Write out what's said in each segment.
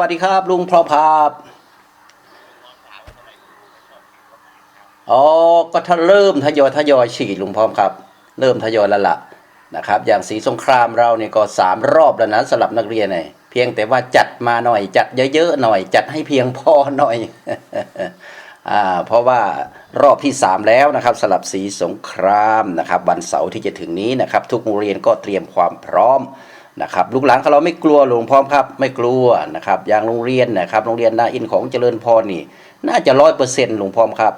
วัสดีครับ ลุงพรอผับอ๋อก็ถ้าเริ่มทยอยทยอยฉีดลุงพร้อมครับ เริ่มทยอยแล้วล่ะนะครับ อย่างสีสงครามเราเนี่ยก็สามรอบแล้วนะสำหรับนักเรียนเนี่ยเพียงแต่ว่าจัดมาหน่อย จัดเยอะๆหน่อย จัดให้เพียงพอหน่อยอ่าเพราะว่ารอบที่ 3 แล้วนะครับสลับสีสงครามนะครับวันเสาร์ที่จะถึงนี้นะครับ ทุกโรงเรียนก็เตรียมความพร้อม นะครับลูกหลานของเราไม่กลัวหลวงพร้อครับไม่กลัวนะครับอย่างโรงเรียนนะครับโรงเรียนนาอินของเจริญพรนี่ น่าจะร้อยเปอร์เซ็นต์หลวงพร้อครับ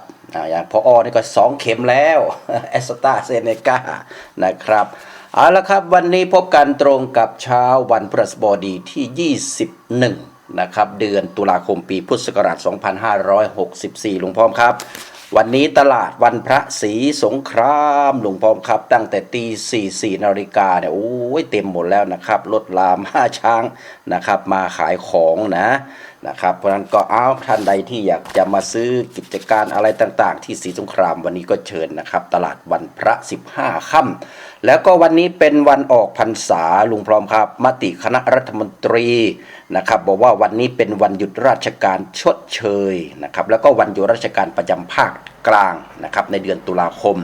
อย่างพออนี่ก็สองเข็มแล้วแอสตาเซเนกานะครับเอาละครับวันนี้พบกันตรงกับเช้าวันพฤหัสบดีที่ 21 นะครับ เดือนตุลาคมปีพุทธศักราช 2564 หลวงพ่อครับ วันนี้ตลาดวันพระศรีสงครามหลวงพ่อมครับ ตั้งแต่ตีสี่สี่นาฬิกาเนี่ยโอ้ยเต็มหมดแล้วนะครับรถลามาช้างนะครับ มาขายของนะ นะครับ เพราะฉะนั้นก็เอาท่านใดที่อยากจะมาซื้อกิจการอะไรต่างๆ ที่ศรีสงครามวันนี้ก็เชิญนะครับ ตลาดวันพระ 15ค่ำแล้วก็วันนี้เป็นวันออกพรรษาลุงพร้อมครับ มติคณะรัฐมนตรีนะครับบอกว่าวันนี้เป็นวันหยุดราชการชดเชยนะครับแล้วก็วันหยุดราชการประจำภาคกลางนะครับในเดือนตุลาคม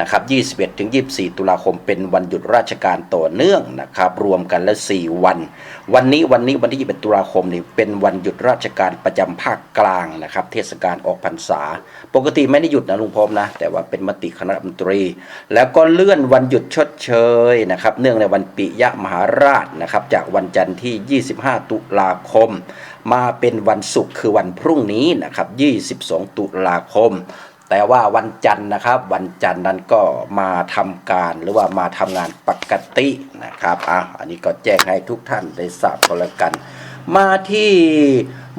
นะครับ21ถึง24 ตุลาคมเป็นวันหยุดราชการต่อเนื่องนะครับรวมกันแล้ว 4 วัน วันนี้วันนี้วันที่21ตุลาคมนี่เป็นวันหยุดราชการประจำภาคกลางนะครับเทศกาลออกพรรษา ปกติไม่ได้หยุดนะลุงพรมนะ แต่ว่าเป็นมติคณะรัฐมนตรี แล้วก็เลื่อนวันหยุดชดเชยนะครับเนื่องในวันปิยมหาราชนะครับจากวันจันทร์ที่ 25 ตุลาคม มาเป็นวันศุกร์คือวันพรุ่งนี้นะครับ22 ตุลาคม แต่ว่าวันจันทร์นะครับ วันจันทร์นั้นก็มาทำการหรือว่ามาทำงานปกตินะครับอะอันนี้ก็แจ้งให้ทุกท่านได้ทราบก็แล้วกัน มาที่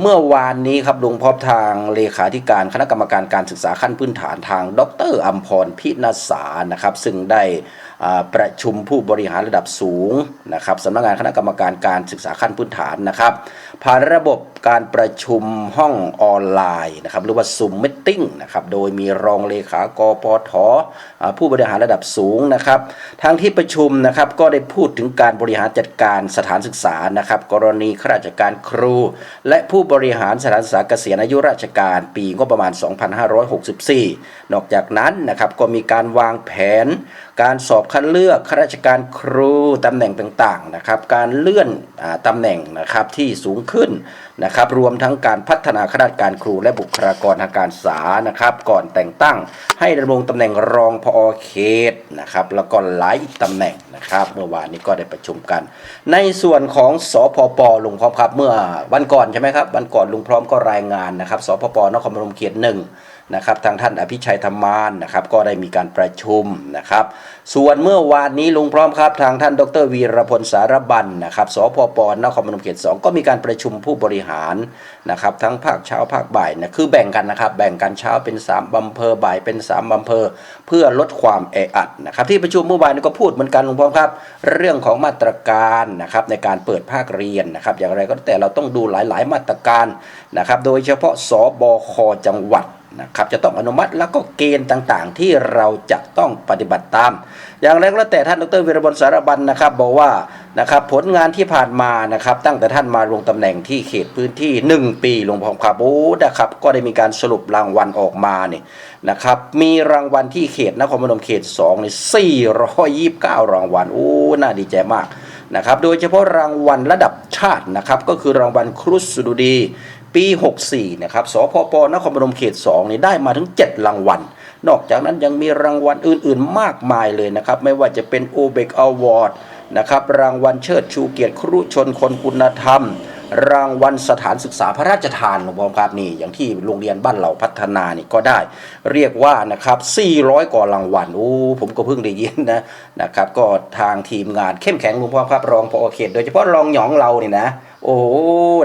เมื่อวานนี้ครับลุงพบทางเลขาธิการคณะกรรมการการศึกษาขั้นพื้นฐานทาง ดรอัมพรพินาสานะครับ ซึ่งได้ ประชุมผู้บริหารระดับสูงนะครับสำนักงานคณะกรรมการการศึกษาขั้นพื้นฐานนะครับผ่านระบบการประชุมห้องออนไลน์นะครับหรือว่าซุมมิทติ้งนะครับโดยมีรองเลขากปทผู้บริหารระดับสูงนะครับทางที่ประชุมนะครับก็ได้พูดถึงการบริหารจัดการสถานศึกษานะครับกรณีข้าราชการครู และผู้บริหารสถานศึกษาเกษียณอายุราชการปีงบประมาณ 2564 นอกจากนั้นนะครับก็มีการวางแผนการสอบคัดเลือกข้าราชการครูตำแหน่งต่างๆนะครับ การเลื่อนอตำแหน่งนะครับที่สูงขึ้นนะครับ รวมทั้งการพัฒนาข้าราชการครูและบุคลากรทางการศึกษานะครับ ก่อนแต่งตั้งให้ดำรงตำแหน่งรองพอเขตนะครับ แล้วก็หลายอีกตำแหน่งนะครับ เมื่อวานนี้ก็ได้ประชุมกัน ในส่วนของสพปลุงพร้อมครับ เมื่อวันก่อนใช่ไหมครับวันก่อนลุงพร้อมก็รายงานนะครับสพปนครพนมเขตหนึ่ง นะครับทางท่านอภิชัยธรรมานนะครับก็ได้มีการประชุมนะครับ ส่วนเมื่อวานนี้ลุงพร้อมครับทางท่านดรวีรพลสารบันนะครับสพปนครพนมเขตสองก็มีการประชุมผู้บริหารนะครับทั้งภาคเช้าภาคบ่ายนะคือแบ่งกันนะครับแบ่งกันเช้าเป็น3อำเภอบ่ายเป็น3อำเภอเพื่อลดความแออัดนะครับที่ประชุมเมื่อวานนี้ก็พูดเหมือนกันลุงพร้อมครับ เรื่องของมาตรการนะครับในการเปิดภาคเรียนนะครับอย่างไรก็แล้วแต่เราต้องดูหลาย ๆ มาตรการนะครับโดยเฉพาะสบคจังหวัด นะครับจะต้องอนุมัติแล้วก็เกณฑ์ต่างๆ ที่เราจะต้องปฏิบัติตาม อย่างแรกแล้วแต่ท่านดรวีรบลสารบันนะครับบอกว่านะครับผลงานที่ผ่านมานะครับตั้งแต่ท่านมาลงตำแหน่งที่เขตพื้นที่ 1 ปีลงพร้อมครับโอ้นะครับก็ได้มีการสรุปรางวัลออกมาเนี่ยนะครับมีรางวัลที่เขตนครพนมเขต2เนี่ย429 รางวัลโอ้น่าดีใจมากนะครับโดยเฉพาะรางวัลระดับชาตินะครับก็คือรางวัลครุสุดุดี ปี 64นะครับสพปนครพนมเขต2นี่ได้มาถึง 7 รางวัล นอกจากนั้นยังมีรางวัลอื่นๆ มากมายเลยนะครับ ไม่ว่าจะเป็นโอเบกอวอร์ดนะครับรางวัลเชิดชูเกียรติครุชนคนคุณธรรม รางวัลสถานศึกษาพระราชทานหลวงพ่อครับนี่อย่างที่โรงเรียนบ้านเหล่าพัฒนานี่ก็ได้ เรียกว่านะครับ 400 กว่ารางวัลโอ้ผมก็เพิ่งได้ยินนะนะครับ ก็ทางทีมงานเข้มแข็งหลวงพ่อครับรองพอเขต โดยเฉพาะรองหยองเราเนี่ยนะ โอ้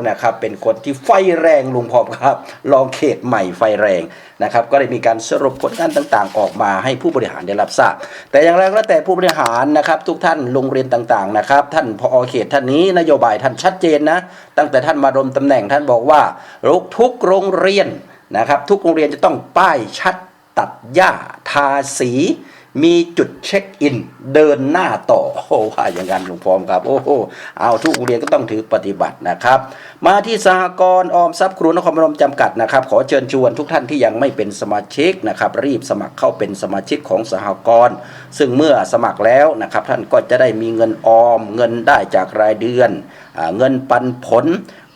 นะครับเป็นคนที่ไฟแรงลุงพอครับรองเขตใหม่ไฟแรงนะครับก็ได้มีการสรุปผลงานต่างๆ ออกมาให้ผู้บริหารได้รับทราบ แต่อย่างไรก็แล้วแต่ผู้บริหารนะครับทุกท่านโรงเรียนต่างๆนะครับท่านพอเขตท่านนี้นโยบายท่านชัดเจนนะตั้งแต่ท่านมาดมตำแหน่งท่านบอกว่าทุกโรงเรียนนะครับทุกโรงเรียนจะต้องป้ายชัดตัดหญ้าทาสี มีจุดเช็คอิน เดินหน้าต่อโอ้ว่าอย่างนั้นหลุงพร้อมครับ โอ้โหเอาทุกโรงเรียนก็ต้องถือปฏิบัตินะครับ มาที่สหกรณ์ออมทรัพย์ครูนครพนมจำกัดนะครับ ขอเชิญชวนทุกท่านที่ยังไม่เป็นสมาชิกนะครับ รีบสมัครเข้าเป็นสมาชิกของสหกรณ์ซึ่งเมื่อสมัครแล้วนะครับ ท่านก็จะได้มีเงินออม เงินได้จากรายเดือนอเงินปันผล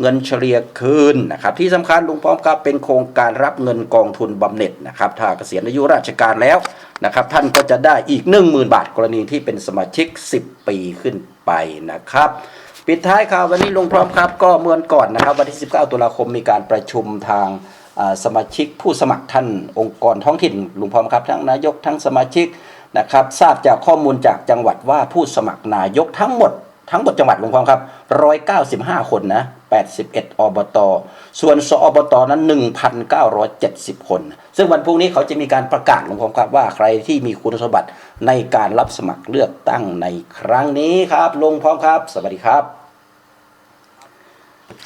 เงินเฉลี่ยคืนนะครับที่สำคัญลุงพร้อมครับเป็นโครงการรับเงินกองทุนบำเหน็จนะครับถ้าเกษียณอายุราชการแล้วนะครับท่านก็จะได้อีก 10,000 บาท กรณีที่เป็นสมาชิก 10 ปีขึ้นไปนะครับปิดท้ายข่าววันนี้ลุงพร้อมครับ ก็เมื่อนก่อนนะครับวันที่ 19 ตุลาคมมีการประชุมทางสมาชิกผู้สมัครท่านองค์กรท้องถิ่นลุงพร้อมครับทั้งนายกทั้งสมาชิกนะครับทราบจากข้อมูลจากจังหวัดว่าผู้สมัครนายกทั้งหมดทั้งหมดจังหวัดลุงพร้อมครับ 195 คนนะ 81 อบต ส่วนสอบตนั้น 1,970 คน ซึ่งวันพรุ่งนี้เขาจะมีการประกาศลุงพร้อมครับว่าใครที่มีคุณสมบัติในการรับสมัครเลือกตั้งในครั้งนี้ครับ ลงพร้อมครับ สวัสดีครับ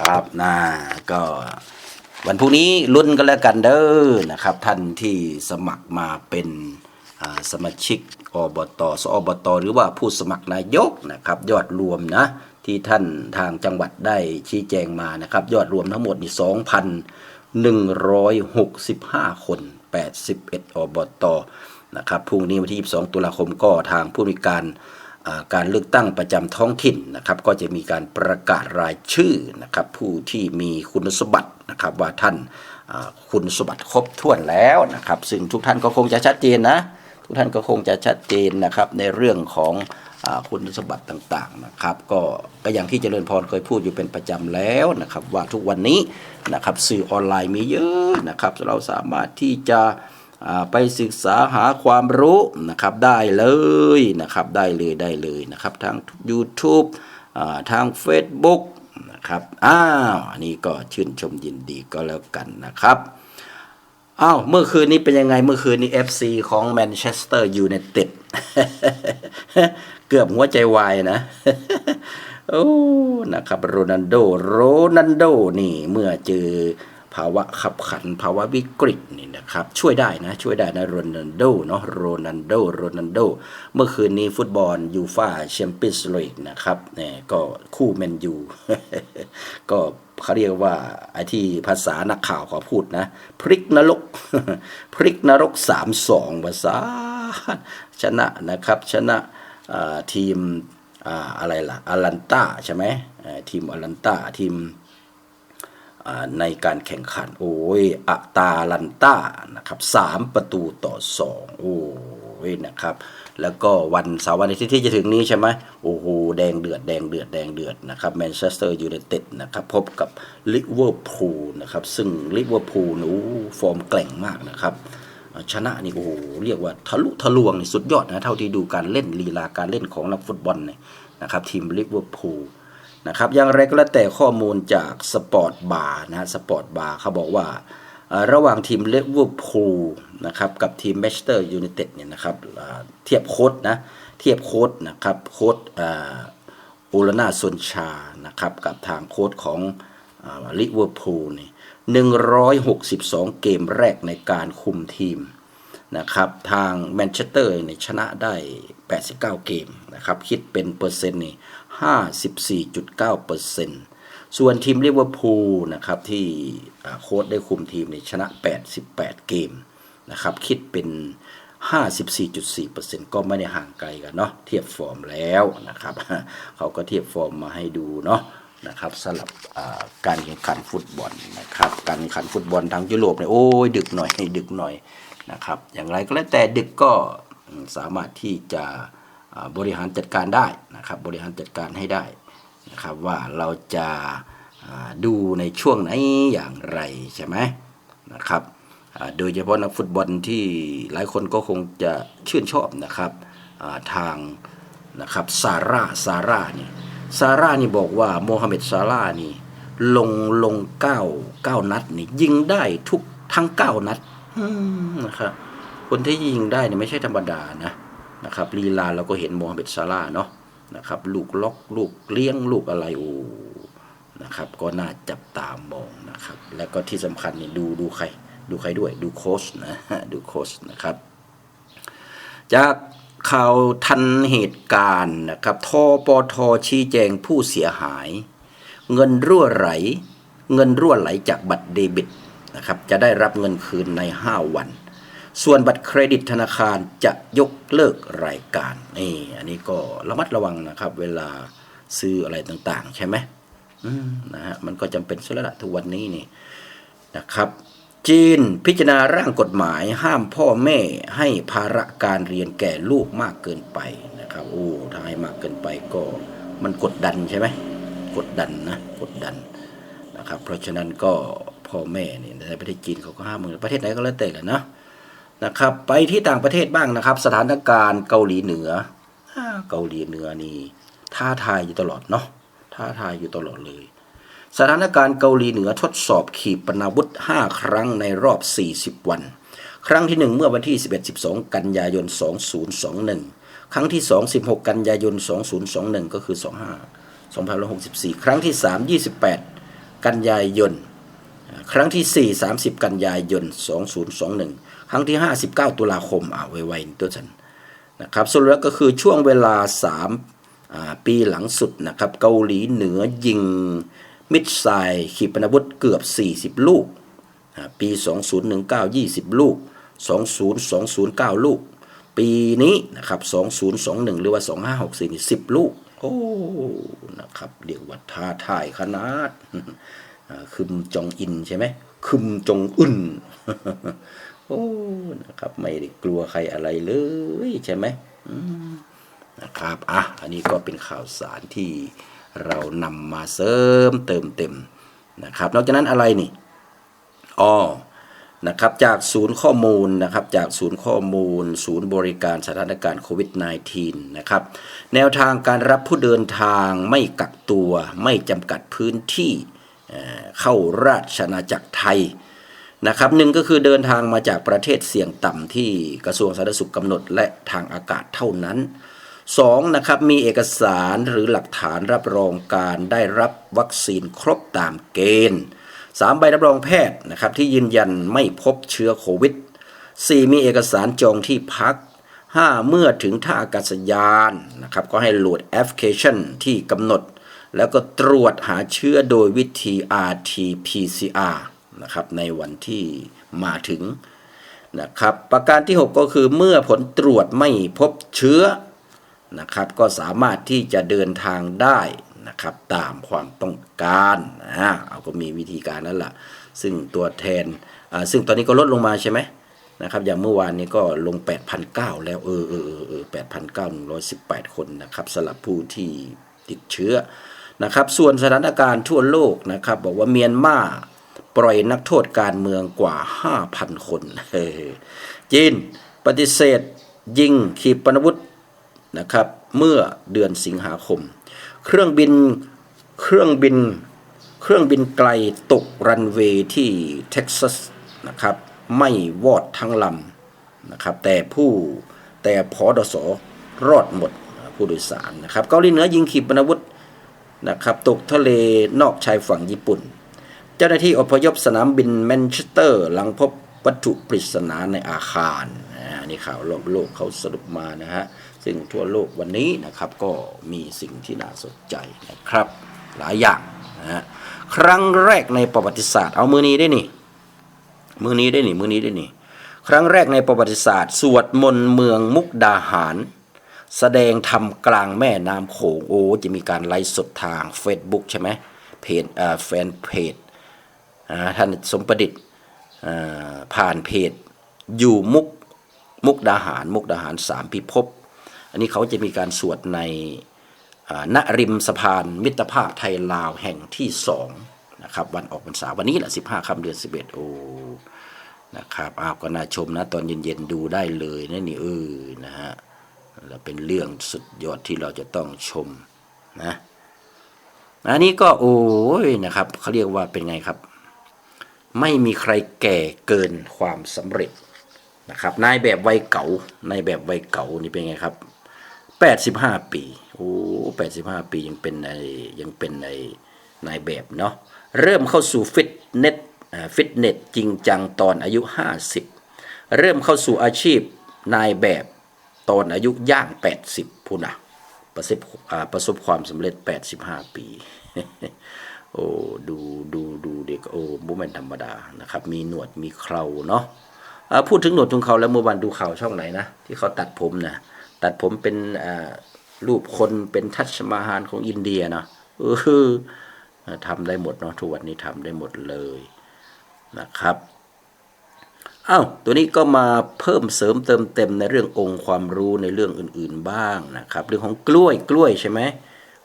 ครับน่าก็วันพรุ่งนี้ลุ้นกันแล้วกันเด้อนะครับ ท่านที่สมัครมาเป็นสมาชิกอบต สอบต หรือว่าผู้สมัครนายกนะครับ ยอดรวมนะ ที่ท่านทางจังหวัดได้ชี้แจงมานะครับ ยอดรวมทั้งหมดนี่2,165 คน 81 อบตนะครับพรุ่งนี้วันที่ 22 ตุลาคมก็ทางผู้มีการการเลือกตั้งประจำท้องถิ่นนะครับ ก็จะมีการประกาศรายชื่อนะครับ ผู้ที่มีคุณสมบัตินะครับว่าท่านคุณสมบัติครบถ้วนแล้วนะครับ ซึ่งทุกท่านก็คงจะชัดเจนนะ ทุกท่านก็คงจะชัดเจนนะครับในเรื่องของ คุณสมบัติต่างๆนะครับ ก็ก็อย่างที่เจริญพรเคยพูดอยู่เป็นประจำแล้วนะครับ ว่าทุกวันนี้นะครับสื่อออนไลน์มีเยอะนะครับ เราสามารถที่จะไปศึกษาหาความรู้นะครับได้เลยนะครับได้เลยได้เลยนะครับทาง YouTube ทาง Facebook นะครับอ้าวอันนี้ก็ชื่นชมยินดีก็แล้วกันนะครับอ้าวเมื่อคืนนี้เป็นยังไงเมื่อคืนนี้ FC ของแมนเชสเตอร์ยูไนเต็ด เกือบหัวใจวายนะโอ้นะครับโรนัลโดโรนัลโดนี่เมื่อเจอภาวะขับขันภาวะวิกฤตนี่นะครับ ช่วยได้นะ ช่วยได้นะโรนัลโดเนาะโรนัลโดโรนัลโด เมื่อคืนนี้ฟุตบอลยูฟาแชมเปี้ยนส์ลีกนะครับเนี่ยก็คู่แมนยูก็เขาเรียกว่าไอ้ที่ภาษานักข่าวเขาพูดนะ พริกนรก พริกนรกสามสองภาษา ชนะนะครับชนะทีมอะไรล่ะอารันตาใช่ไหมทีมอารันตาทีมในการแข่งขันโอ้ยอัตาลันตานะครับสามประตูต่อสองโอ้ยนะครับแล้วก็วันเสาร์วันอาทิตย์ที่จะถึงนี้ใช่ไหมโอ้โหแดงเดือดแดงเดือดแดงเดือดนะครับแมนเชสเตอร์ยูไนเต็ดนะครับพบกับลิเวอร์พูลนะครับซึ่งลิเวอร์พูลนี่โอ้ฟอร์มแกร่งมากนะครับ ชนะนี่โอ้โหเรียกว่าทะลุทะลวงนี่สุดยอดนะเท่าที่ดูการเล่นลีลาการเล่นของนักฟุตบอลเนี่ยนะครับทีมลิเวอร์พูลนะครับอย่างไรก็แล้วแต่ข้อมูลจากสปอร์ตบาร์นะสปอร์ตบาร์เขาบอกว่าระหว่างทีมลิเวอร์พูลนะครับกับทีมแมชสเตอร์ยูไนเต็ดเนี่ยนะครับเทียบโค้ดนะเทียบโค้ดนะครับโค้ดอ่าโอลนาซนชานะครับกับทางโค้ชของลิเวอร์พูลนี่ 162 เกมแรกในการคุมทีมนะครับทางแมนเชสเตอร์เนี่ยชนะได้ 89 เกมนะครับคิดเป็นเปอร์เซ็นต์นี่54.9เปอร์เซ็นต์ส่วนทีมลิเวอร์พูลนะครับที่โค้ชได้คุมทีมเนี่ยชนะ 88 เกมนะครับคิดเป็น54.4%ก็ไม่ได้ห่างไกลกันเนาะเทียบฟอร์มแล้วนะครับเขาก็เทียบฟอร์มมาให้ดูเนาะ นะครับสำหรับการแข่งขันฟุตบอลนะครับการแข่งขันฟุตบอลทางยุโรปเนี่ยโอ้ยดึกหน่อยดึกหน่อยนะครับอย่างไรก็แล้วแต่ดึกก็สามารถที่จะบริหารจัดการได้นะครับบริหารจัดการให้ได้นะครับว่าเราจะดูในช่วงไหนอย่างไรใช่ไหมนะครับโดยเฉพาะนักฟุตบอลที่หลายคนก็คงจะชื่นชอบนะครับทางนะครับซาร่าซาร่าเนี่ย ซาร่านี่บอกว่าโมฮัมเหม็ดซาร่านี่ ลงลงเก้าเก้านัดนี่ ยิงได้ทุกทั้งเก้านัดอืมนะครับคนที่ยิงได้เนี่ยไม่ใช่ธรรมดานะนะครับลีลาเราก็เห็นโมฮัมเหม็ดซาร่าเนาะนะครับ ลูกล็อกลูกเลี้ยงลูกอะไรโอ้นะครับ ก็น่าจับตามองนะครับ แล้วก็ที่สำคัญนี่ดูดูใคร ดูใครด้วย ดูโค้ชนะดูโค้ชนะครับ จาก ข่าวทันเหตุการณ์นะครับทปทชี้แจงผู้เสียหาย เงินรั่วไหล เงินรั่วไหลจากบัตรเดบิตนะครับจะได้รับเงินคืนใน 5 วัน ส่วนบัตรเครดิตธนาคารจะยกเลิกรายการนี่อันนี้ก็ระมัดระวังนะครับ เวลาซื้ออะไรต่างๆ ใช่ไหมมนะฮะมันก็จำเป็นสุดละทุกวันนี้นี่นะครับ จีนพิจารณาร่างกฎหมายห้ามพ่อแม่ให้ภาระการเรียนแก่ลูกมากเกินไปนะครับโอ้ถ้าให้มากเกินไปก็มันกดดันใช่ไหมกดดันนะกดดันนะครับ เพราะฉะนั้นก็พ่อแม่เนี่ยในประเทศจีนเขาก็ห้ามมือประเทศไหนก็แล้วแต่แหละนะนะครับ ไปที่ต่างประเทศบ้างนะครับ สถานการณ์เกาหลีเหนือเกาหลีเหนือนี่ท้าทายอยู่ตลอดเนาะท้าทายอยู่ตลอดเลย สถานการณ์เกาหลีเหนือทดสอบขีปนาวุธ 5 ครั้งในรอบ 40 วัน ครั้งที่ 1 เมื่อวันที่ 11-12 กันยายน 2021 ครั้งที่ 2 16 กันยายน 2021 ก็คือ 25 2564 ครั้งที่ 3 28 กันยายน ครั้งที่ 4 30 กันยายน 2021 ครั้งที่5 19ตุลาคมอ่าไวๆตัวฉันนะครับสรุปแล้วก็คือช่วงเวลา 3 ปีหลังสุดนะครับ เกาหลีเหนือยิง มิดไซขีปนาวุธเกือบ 40 ลูกอ่าปี 2019 20 ลูก 20209 ลูก ปีนี้นะครับ 2021 หรือว่า 2564นี่10 ลูก โอ้ นะครับเรียกว่าท้าทายขนาดคึมจองอินใช่ไหมคึมจองอึนโอ้ นะครับ ไม่ได้กลัวใครอะไรเลยใช่ไหมนะครับ อะ อันนี้ก็เป็นข่าวสารที่ เรานำมาเสริมเติมเต็มนะครับ นอกจากนั้นอะไรนี่อ๋อนะครับจากศูนย์ข้อมูลนะครับจากศูนย์ข้อมูล ศูนย์บริการสถานการณ์โควิด -19 นะครับแนวทางการรับผู้เดินทางไม่กักตัวไม่จำกัดพื้นที่เข้าราชอาณาจักรไทยนะครับหนึ่งก็คือเดินทางมาจากประเทศเสี่ยงต่ำที่กระทรวงสาธารณสุขกำหนดและทางอากาศเท่านั้น สองนะครับมีเอกสารหรือหลักฐานรับรองการได้รับวัคซีนครบตามเกณฑ์สามใบรับรองแพทย์นะครับที่ยืนยันไม่พบเชื้อโควิดสี่มีเอกสารจองที่พักห้าเมื่อถึงท่าอากาศยานนะครับก็ให้โหลดแอปพลิเคชันที่กำหนด แล้วก็ตรวจหาเชื้อโดยวิธี RT-PCR นะครับในวันที่มาถึงนะครับประการที่ 6 ก็คือเมื่อผลตรวจไม่พบเชื้อ นะครับก็สามารถที่จะเดินทางได้นะครับตามความต้องการอ่าเอาก็มีวิธีการแล้วล่ะซึ่งตัวแทนอ่าซึ่งตอนนี้ก็ลดลงมาใช่ไหมนะครับอย่างเมื่อวานนี้ก็ลง8,900แล้วเออเออเออเออ8,918คนนะครับสำหรับผู้ที่ติดเชื้อนะครับส่วนสถานการณ์ทั่วโลกนะครับบอกว่าเมียนมาปล่อยนักโทษการเมืองกว่า 5,000 คนเฮ้จีนปฏิเสธยิงขีปนาวุธ นะครับเมื่อเดือนสิงหาคม เครื่องบินเครื่องบินเครื่องบินไกลตกรันเวย์ที่เท็กซัสนะครับไม่วอดทั้งลำนะครับแต่ผู้แต่พอดสรอดหมดผู้โดยสารนะครับเกาหลีเหนือยิงขีปนาวุธนะครับตกทะเลนอกชายฝั่งญี่ปุ่น เจ้าหน้าที่อพยพสนามบินแมนเชสเตอร์หลังพบวัตถุปริศนาในอาคารนนี่ข่าวรอบโลกเขาสรุปมานะฮะ ซึ่งทั่วโลกวันนี้นะครับก็มีสิ่งที่น่าสนใจนะครับ หลายอย่างนะฮะครั้งแรกในประวัติศาสตร์เอามือนี้ได้นี่มือนี้ได้นี่มือนี้ได้นี่ครั้งแรกในประวัติศาสตร์ สวดมนต์เมืองมุกดาหาร แสดงธรรมกลางแม่น้ำโขงโอ้จะมีการไลฟ์สดทาง Facebook ใช่ไหมเพจแฟนเพจท่านสมประดิษฐ์ผ่านเพจอยู่มุกมุกดาหารมุกดาหารสามพิภพ อันนี้เขาจะมีการสวดในณริมสะพานมิตรภาพไทยลาวแห่งที่สองนะครับวันออกพรรษาวันนี้แหละสิบห้าคำเดือนสิบเอ็ดโอ้นะครับอ้าวก็น่าชมนะตอนเย็นๆดูได้เลยนะนี่เออนะฮะแล้วเป็นเรื่องสุดยอดที่เราจะต้องชมนะอันนี้ก็โอ้ยนะครับเขาเรียกว่าเป็นไงครับ ไม่มีใครแก่เกินความสำเร็จนะครับนายแบบวัยเก่านายแบบวัยเก่านี่เป็นไงครับ แปดสิบห้าปีโอ้แปดสิบห้าปียังเป็นในยังเป็นในนายแบบเนาะเริ่มเข้าสู่ฟิตเนสฟิตเนสจริงจังตอนอายุ 50 เริ่มเข้าสู่อาชีพนายแบบตอนอายุย่าง 80พูนนะประสบประสบความสำเร็จ 85 ปี โอ้ดูดูดูเด็กโอ้บุแมนธรรมดานะครับ มีหนวดมีเคราเนาะพูดถึงหนวดทุงเขาแล้วเมื่อวันดูข่าวช่องไหนนะ ที่เขาตัดผมนะ ตัดผมเป็นรูปคนเป็นทัชมาฮานของอินเดียเนาะเออทำได้หมดเนาะทุกวันนี้ทำได้หมดเลยนะครับอ้าวตัวนี้ก็มาเพิ่มเสริมเติมเต็มในเรื่ององค์ความรู้ในเรื่องอื่นๆบ้างนะครับ เรื่องของกล้วยกล้วยใช่ไหม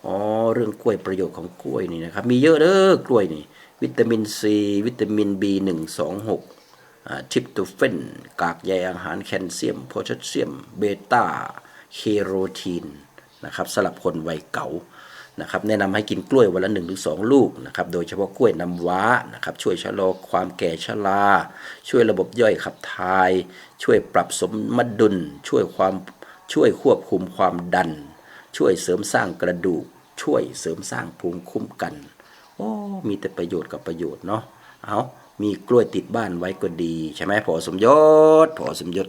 อ๋อเรื่องกล้วยประโยชน์ของกล้วยนี่นะครับ มีเยอะเด้อกล้วยนี่ วิตามินซีวิตามิน B1 2 6อ่าทริปโตเฟนกากใยอาหารแคลเซียมโพแทสเซียมเบต้า เคโรทีนนะครับสำหรับคนวัยเก่านะครับแนะนำให้กินกล้วยวันละ1นถึงสลูกนะครับโดยเฉพาะกล้วยน้ำว้านะครับช่วยชะลอความแก่ชราช่วยระบบย่อยขับถ่าย ช่วยปรับสมดุล ช่วยความช่วยควบคุมความดัน ช่วยเสริมสร้างกระดูก ช่วยเสริมสร้างภูมิคุ้มกันโอ้มีแต่ประโยชน์กับประโยชน์เนาะเอามีกล้วยติดบ้านไว้ก็ดี ใช่ไหมพอสมยศพอสมยศ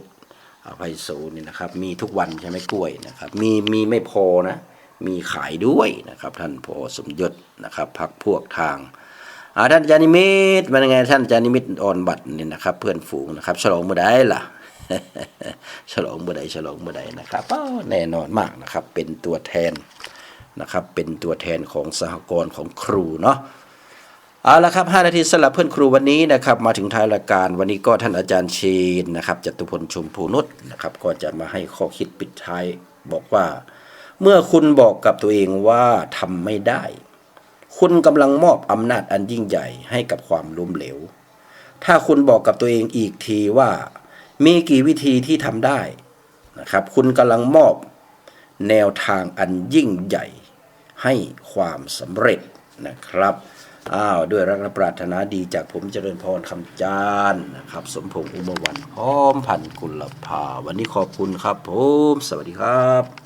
อภัยโสนี่นะครับ มีทุกวันใช่ไหมกล้วยนะครับ มีมีไม่พอนะ มีขายด้วยนะครับ ท่านพอสมยศนะครับพักพวกทางอาท่านอาจารย์นิมิตเป็นยังไงท่านอาจารย์นิมิตอ่อนบัตรนี่นะครับ เพื่อนฝูงนะครับ ฉลองเมื่อใดล่ะ ฉลองเมื่อใดฉลองเมื่อใดนะครับแน่นอนมากนะครับ เป็นตัวแทนนะครับ เป็นตัวแทนของสหกรณ์ของครูเนาะ เอาละครับ 5 นาทีสลับเพื่อนครูวันนี้นะครับ มาถึงท้ายรายการวันนี้ก็ท่านอาจารย์เชนนะครับจตุพลชมพูนุชนะครับ ก็จะมาให้ข้อคิดปิดท้ายบอกว่า เมื่อคุณบอกกับตัวเองว่าทำไม่ได้ คุณกำลังมอบอำนาจอันยิ่งใหญ่ให้กับความล้มเหลว ถ้าคุณบอกกับตัวเองอีกทีว่า มีกี่วิธีที่ทำได้นะครับ คุณกำลังมอบแนวทางอันยิ่งใหญ่ให้ความสำเร็จนะครับ อ้าวด้วยรักและปรารถนาดีจากผมเจริญพรคำจานนะครับ สมพงษ์อุมวันพร้อมพันกุลภา วันนี้ขอบคุณครับผม สวัสดีครับ